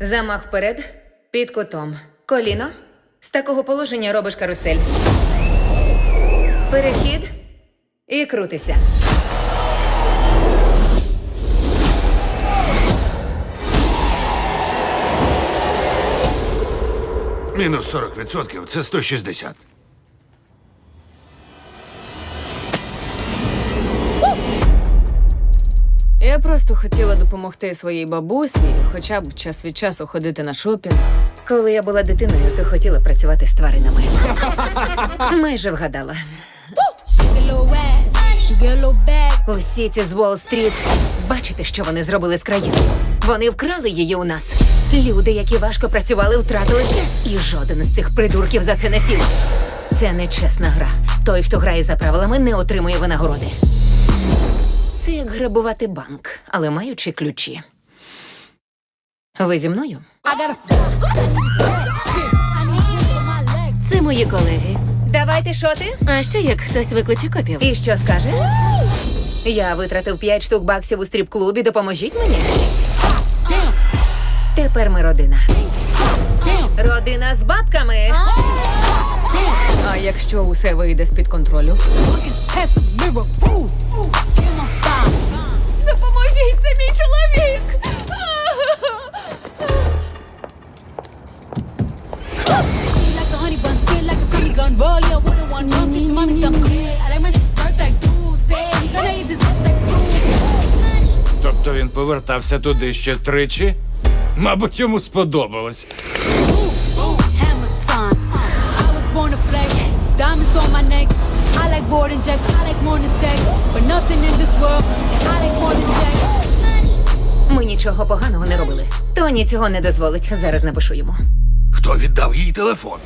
Замах вперед, під кутом. Коліно. З такого положення робиш карусель. Перехід і крутися. Мінус 40% це 160. Просто хотіла допомогти своїй бабусі, хоча б час від часу ходити на шопінг. Коли я була дитиною, то хотіла працювати з тваринами. Майже вгадала. Усі ці з Уолл-стріт. Бачите, що вони зробили з країною? Вони вкрали її у нас. Люди, які важко працювали, втратилися, і жоден з цих придурків за це не сів. Це нечесна гра. Той, хто грає за правилами, не отримує винагороди. Це як грабувати банк, але маючи ключі. Ви зі мною? Це мої колеги. Давайте шоти. А що як хтось викличе копів? І що скаже? Я витратив 5 штук баксів у стріп-клубі, допоможіть мені. Тепер ми родина. Родина з бабками. А якщо усе вийде з-під контролю? Допоможіть, це мій чоловік. Тобто він повертався туди ще тричі? Мабуть, йому сподобалось. To flex. Diamonds on my neck. I like boarding jets. I like morning sex. But nothing in this world that I like more than sex. Ми нічого поганого не робили. Тоні цього не дозволить. Зараз напишу йому. Хто віддав їй телефон?